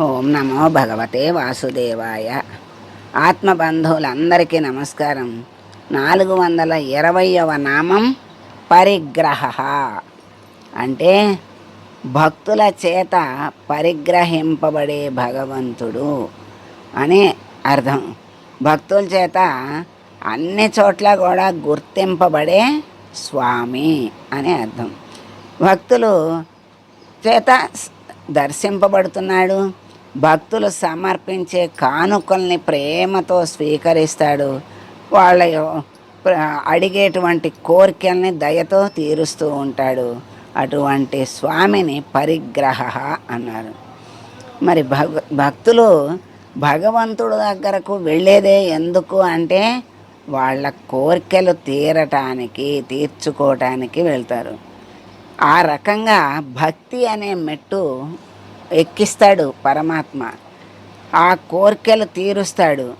ఓం నమో భగవతే వాసుదేవాయ. ఆత్మబంధువులందరికీ నమస్కారం. నాలుగు వందల ఇరవయవ నామం పరిగ్రహ. అంటే భక్తుల చేత పరిగ్రహింపబడే భగవంతుడు అని అర్థం. భక్తుల చేత అన్ని చోట్ల కూడా గుర్తింపబడే స్వామి అనే అర్థం. భక్తులు చేత దర్శింపబడుతున్నాడు. భక్తులు సమర్పించే కానుకల్ని ప్రేమతో స్వీకరిస్తాడు. వాళ్ళ అడిగేటువంటి కోరికల్ని దయతో తీరుస్తూ ఉంటాడు. అటువంటి స్వామిని పరిగ్రహ అన్నారు. మరి భగ భక్తులు భగవంతుడు దగ్గరకు వెళ్ళేదే ఎందుకు అంటే వాళ్ళ కోరికలు తీరటానికి తీర్చుకోవటానికి వెళ్తారు. ఆ రకంగా భక్తి అనే మెట్టు ఎక్కిస్తాడు పరమాత్మ. ఆ కోరికలు తీరుస్తాడు.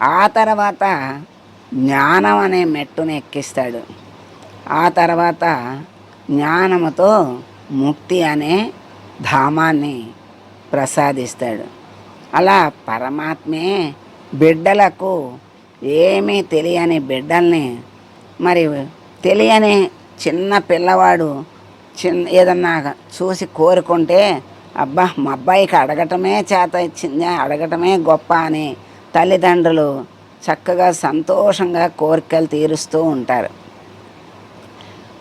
ఆ తర్వాత జ్ఞానం అనే మెట్టును ఎక్కిస్తాడు. ఆ తర్వాత జ్ఞానముతో ముక్తి అనే ధామాన్ని ప్రసాదిస్తాడు. అలా పరమాత్మే బిడ్డలకు ఏమీ తెలియని బిడ్డల్ని మరి తెలియని చిన్న పిల్లవాడు చిన్న ఏదన్నా చూసి కోరుకుంటే అబ్బా మా అబ్బాయికి అడగటమే చేత ఇచ్చింది అడగటమే గొప్ప అని తల్లిదండ్రులు చక్కగా సంతోషంగా కోరికలు తీరుస్తూ ఉంటారు.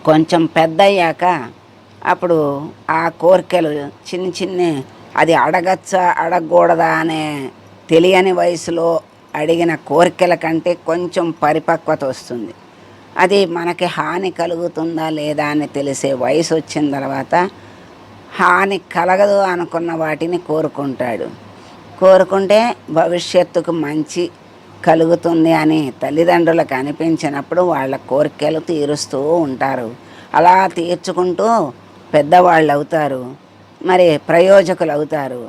కొంచెం పెద్ద అయ్యాక అప్పుడు ఆ కోరికలు చిన్న చిన్న అది అడగచ్చా అడగకూడదా అనే తెలియని వయసులో అడిగిన కోరికల కంటే కొంచెం పరిపక్వత వస్తుంది. అది మనకి హాని కలుగుతుందా లేదా అని తెలిసే వయసు వచ్చిన తర్వాత హాని కలగదు అనుకున్న వాటిని కోరుకుంటాడు. కోరుకుంటే భవిష్యత్తుకు మంచి కలుగుతుంది అని తల్లిదండ్రులకు అనిపించినప్పుడు వాళ్ళ కోరికలు తీరుస్తూ ఉంటారు. అలా తీర్చుకుంటూ పెద్దవాళ్ళు అవుతారు మరి ప్రయోజకులు అవుతారు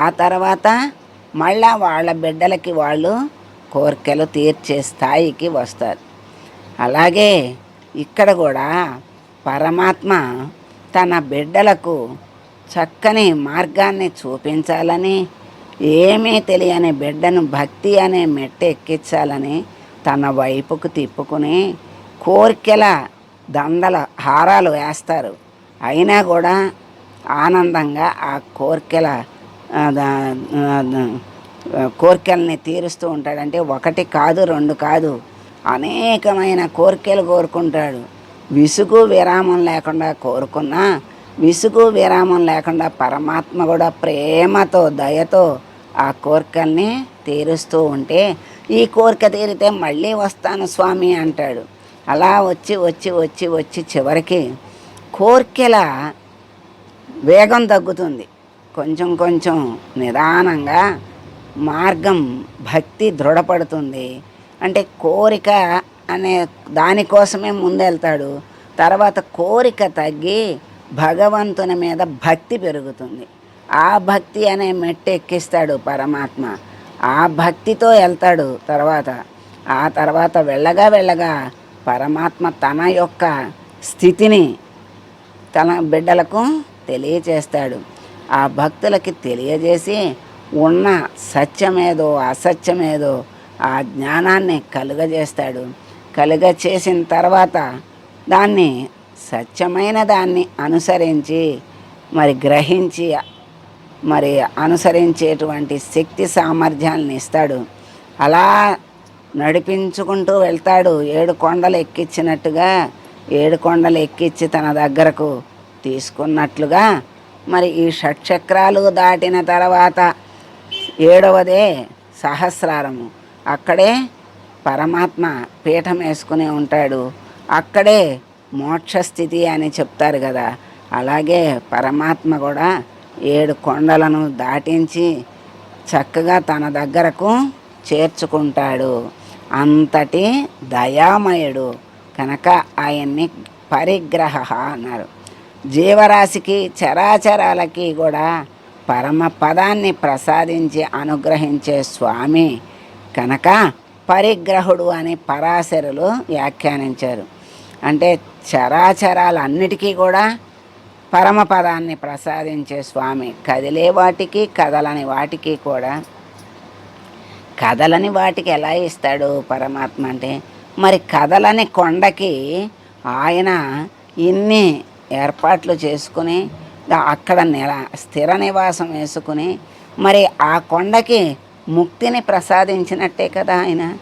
ఆ తర్వాత మళ్ళా వాళ్ళ బిడ్డలకి వాళ్ళు కోరికలు తీర్చే స్థాయికి వస్తారు. అలాగే ఇక్కడ కూడా పరమాత్మ తన బిడ్డలకు చక్కని మార్గాన్ని చూపించాలని ఏమీ తెలియని బిడ్డను భక్తి అనే మెట్ట ఎక్కించాలని తన వైపుకు తిప్పుకుని కోరికల దండల హారాలు వేస్తారు. అయినా కూడా ఆనందంగా ఆ కోరికల కోరికల్ని తీరుస్తూ ఉంటాడు. అంటే ఒకటి కాదు రెండు కాదు అనేకమైన కోరికలు కోరుకుంటాడు. విసుగు విరామం లేకుండా కోరుకున్నా విసుగు విరామం లేకుండా పరమాత్మ కూడా ప్రేమతో దయతో ఆ కోరికల్ని తీరుస్తూ ఉంటే ఈ కోరిక తీరితే మళ్ళీ వస్తాను స్వామి అంటాడు. అలా వచ్చి వచ్చి వచ్చి వచ్చి చివరికి కోరికల వేగం తగ్గుతుంది. కొంచెం కొంచెం నిదానంగా మార్గం భక్తి దృఢపడుతుంది. అంటే కోరిక అనే దానికోసమే ముందెళ్తాడు. తర్వాత కోరిక తగ్గి భగవంతుని మీద భక్తి పెరుగుతుంది. ఆ భక్తి అనే మెట్టు ఎక్కిస్తాడు పరమాత్మ. ఆ భక్తితో వెళ్తాడు తర్వాత. ఆ తర్వాత వెళ్ళగా వెళ్ళగా పరమాత్మ తన యొక్క స్థితిని తన బిడ్డలకు తెలియచేస్తాడు. ఆ భక్తులకి తెలియజేసి ఉన్న సత్యమేదో అసత్యమేదో ఆ జ్ఞానాన్ని కలుగజేస్తాడు. కలుగచేసిన తర్వాత దాన్ని సత్యమైన దాన్ని అనుసరించి మరి గ్రహించి మరి అనుసరించేటువంటి శక్తి సామర్థ్యాలను ఇస్తాడు. అలా నడిపించుకుంటూ వెళ్తాడు. ఏడు కొండలు ఎక్కించినట్టుగా ఏడు కొండలు ఎక్కించి తన దగ్గరకు తీసుకున్నట్లుగా మరి ఈ షట్చక్రాలు దాటిన తర్వాత ఏడవదే సహస్రారము. అక్కడే పరమాత్మ పీఠం వేసుకుని ఉంటాడు. అక్కడే మోక్షస్థితి అని చెప్తారు కదా. అలాగే పరమాత్మ కూడా ఏడు కొండలను దాటించి చక్కగా తన దగ్గరకు చేర్చుకుంటాడు. అంతటి దయామయుడు కనుక ఆయన్ని పరిగ్రహ అన్నారు. జీవరాశికి చరాచరాలకి కూడా పరమ పదాన్ని ప్రసాదించి అనుగ్రహించే స్వామి కనుక పరిగ్రహుడు అని పరాశరులు వ్యాఖ్యానించారు. అంటే చరాచరాలన్నిటికీ కూడా పరమపదాన్ని ప్రసాదించే స్వామి. కదిలే వాటికి కదలని వాటికి కూడా. కదలని వాటికి ఎలా ఇస్తాడు పరమాత్మ అంటే మరి కదలని కొండకి ఆయన ఇన్ని ఏర్పాట్లు చేసుకుని అక్కడ నెల స్థిర నివాసం వేసుకుని మరి ఆ కొండకి ముక్తిని ప్రసాదించినట్టే కదా ఆయన.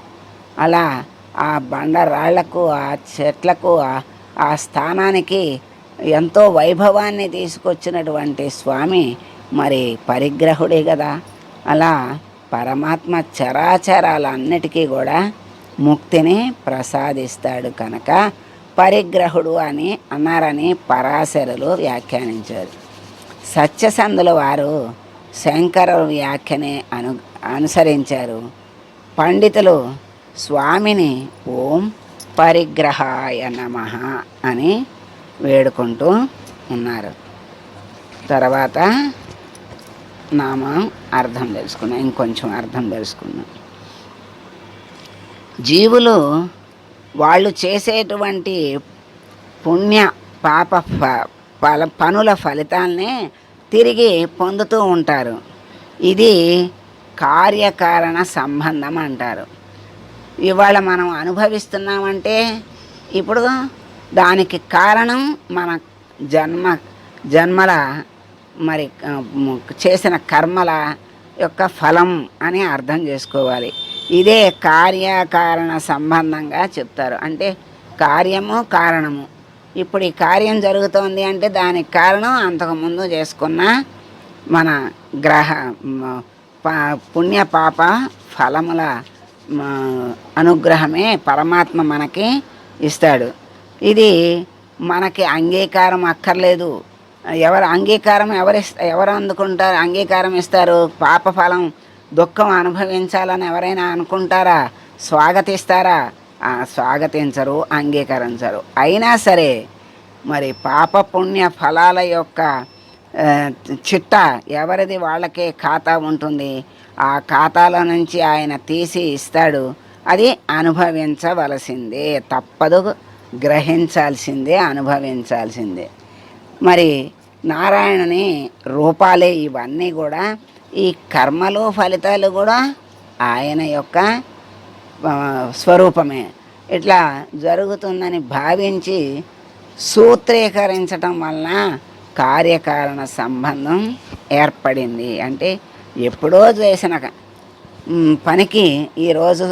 అలా ఆ బండరాళ్ళకు ఆ చెట్లకు ఆ- స్థానానికి ఎంతో వైభవాన్ని తీసుకొచ్చినటువంటి స్వామి మరి పరిగ్రహుడే కదా. అలా పరమాత్మ చరాచరాలన్నిటికీ కూడా ముక్తిని ప్రసాదిస్తాడు కనుక పరిగ్రహుడు అని అన్నారని పరాశరులు వ్యాఖ్యానించారు. సత్యసంధుల వారు శంకర వ్యాఖ్యనే అను అనుసరించారు. పండితులు స్వామిని ఓం పరిగ్రహాయ నమ అని వేడుకుంటూ ఉన్నారు. తర్వాత నామం అర్థం తెలుసుకున్నాం ఇంకొంచెం అర్థం తెలుసుకున్నాం జీవులు వాళ్ళు చేసేటువంటి పుణ్య పాప ఫ- పనుల ఫలితాలనే తిరిగి పొందుతూ ఉంటారు. ఇది కార్యకారణ సంబంధం అంటారు. ఇవాళ మనం అనుభవిస్తున్నామంటే ఇప్పుడు దానికి కారణం మన జన్మ జన్మల మరి చేసిన కర్మల యొక్క ఫలం అని అర్థం చేసుకోవాలి. ఇదే కార్యకారణ సంబంధంగా చెప్తారు. అంటే కార్యము కారణము. ఇప్పుడు ఈ కార్యం జరుగుతోంది అంటే దానికి కారణం అంతకుముందు చేసుకున్న మన గ్రహ పా పుణ్య పాప ఫలముల అనుగ్రహమే పరమాత్మ మనకి ఇస్తాడు. ఇది మనకి అంగీకారం అక్కర్లేదు. ఎవరు అంగీకారం ఎవరు ఎవరు అందుకుంటారు అంగీకారం ఇస్తారు? పాప ఫలం దుఃఖం అనుభవించాలని ఎవరైనా అనుకుంటారా? స్వాగతిస్తారా? స్వాగతించరు అంగీకరించరు. అయినా సరే మరి పాప పుణ్య ఫలాల యొక్క చిట్ట ఎవరిది వాళ్ళకే ఖాతా ఉంటుంది ఆ ఖాతాలో నుంచి ఆయన తీసి ఇస్తాడు. అది అనుభవించవలసిందే తప్పదు గ్రహించాల్సిందే అనుభవించాల్సిందే. మరి నారాయణని రూపాలే ఇవన్నీ కూడా ఈ కర్మలు ఫలితాలు కూడా ఆయన యొక్క స్వరూపమే. ఇట్లా జరుగుతుందని భావించి సూత్రీకరించటం వలన కార్యకారణ సంబంధం ఏర్పడింది. అంటే ఎప్పుడో చేసిన పనికి ఈరోజు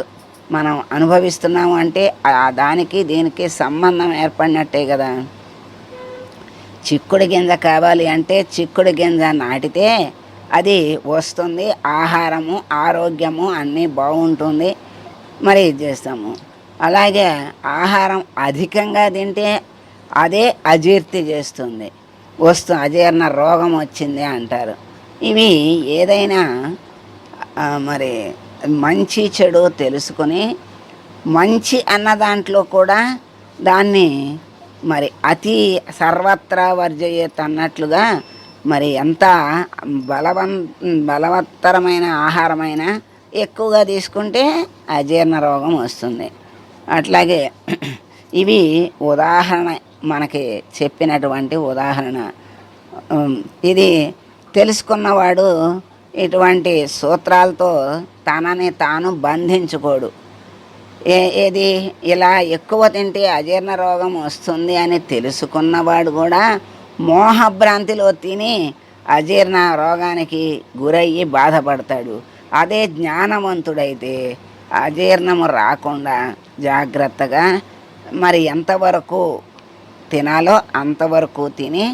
మనం అనుభవిస్తున్నాము అంటే ఆ దానికి దీనికి సంబంధం ఏర్పడినట్టే కదా. చిక్కుడు గింజ కావాలి అంటే చిక్కుడు గింజ నాటితే అది వస్తుంది ఆహారము ఆరోగ్యము అన్నీ బాగుంటుంది మరి ఇది చేస్తాము. అలాగే ఆహారం అధికంగా తింటే అదే అజీర్తి చేస్తుంది. వస్తు అజీర్ణ రోగం వచ్చింది అంటారు. ఇవి ఏదైనా మరి మంచి చెడు తెలుసుకొని మంచి అన్న దాంట్లో కూడా దాన్ని మరి అతి సర్వత్రా వర్జయేత్ అన్నట్లుగా మరి ఎంత బలవం బలవత్తరమైన ఆహారమైన ఎక్కువగా తీసుకుంటే అజీర్ణ రోగం వస్తుంది. అట్లాగే ఇవి ఉదాహరణ మనకి చెప్పినటువంటి ఉదాహరణ. ఇది తెలుసుకున్నవాడు ఇటువంటి సూత్రాలతో తనని తాను బంధించుకోడు. ఏ ఏది ఇలా ఎక్కువ తింటే అజీర్ణ రోగం వస్తుంది అని తెలుసుకున్నవాడు కూడా మోహభ్రాంతిలో తిని అజీర్ణ రోగానికి గురయ్యి బాధపడతాడు. అదే జ్ఞానవంతుడైతే అజీర్ణము రాకుండా జాగ్రత్తగా మరి ఎంతవరకు తినాలో అంతవరకు తిని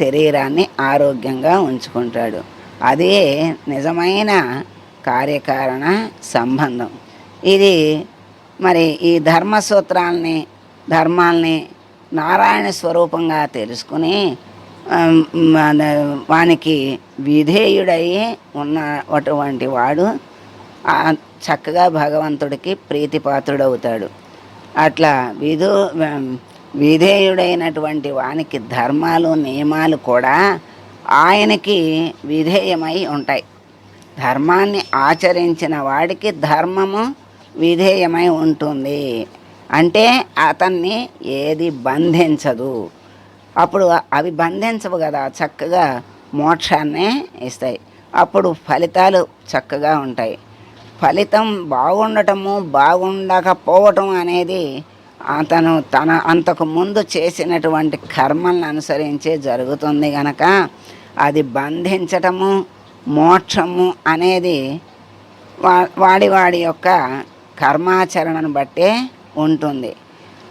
శరీరాన్ని ఆరోగ్యంగా ఉంచుకుంటాడు. అదే నిజమైన కార్యకారణ సంబంధం. ఇది మరి ఈ ధర్మ సూత్రాలని ధర్మాల్ని నారాయణ స్వరూపంగా తెలుసుకుని మన వానికి విధేయుడై ఉన్నటువంటి వాడు చక్కగా భగవంతుడికి ప్రీతిపాత్రుడవుతాడు. అట్లా విధు విధేయుడైనటువంటి వానికి ధర్మాలు నియమాలు కూడా ఆయనకి విధేయమై ఉంటాయి. ధర్మాన్ని ఆచరించిన వాడికి ధర్మము విధేయమై ఉంటుంది. అంటే అతన్ని ఏది బంధించదు. అప్పుడు అవి బంధించవు కదా చక్కగా మోక్షాన్నే ఇస్తాయి. అప్పుడు ఫలితాలు చక్కగా ఉంటాయి. ఫలితం బాగుండటము బాగుండకపోవటం అనేది అతను తన అంతకు ముందు చేసినటువంటి కర్మలను అనుసరించే జరుగుతుంది గనక అది బంధించటము మోక్షము అనేది వా- వాడి వాడి యొక్క కర్మాచరణను బట్టే ఉంటుంది.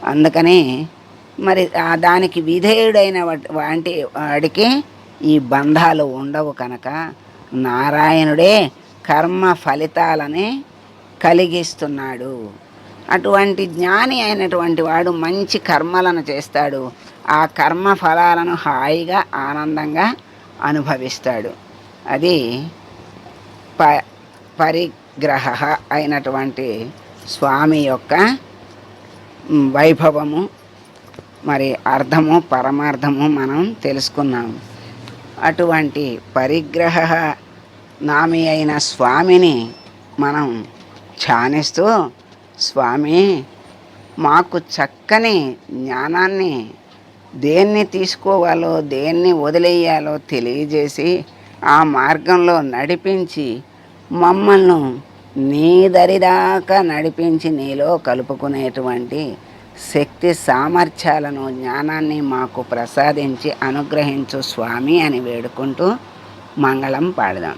అందుకని మరి దానికి విధేయుడైన వంటి వాటి వాడికి ఈ బంధాలు ఉండవు కనుక నారాయణుడే కర్మ ఫలితాలని కలిగిస్తున్నాడు. అటువంటి జ్ఞాని అయినటువంటి వాడు మంచి కర్మలను చేస్తాడు. ఆ కర్మ ఫలాలను హాయిగా ఆనందంగా అనుభవిస్తాడు. అది ప పరిగ్రహ అయినటువంటి స్వామి యొక్క వైభవము మరి అర్థము పరమార్థము మనం తెలుసుకున్నాము. అటువంటి పరిగ్రహ నామి అయిన స్వామిని మనం ధ్యానిస్తూ స్వామి మాకు చక్కని జ్ఞానాన్ని దేన్ని తీసుకోవాలో దేన్ని వదిలేయాలో తెలియజేసి ఆ మార్గంలో నడిపించి మమ్మల్ని నీ దరిదాకా నడిపించి నీలో కలుపుకునేటువంటి శక్తి సామర్థ్యాలను జ్ఞానాన్ని మాకు ప్రసాదించి అనుగ్రహించు స్వామి అని వేడుకుంటూ మంగళం పాడదాం.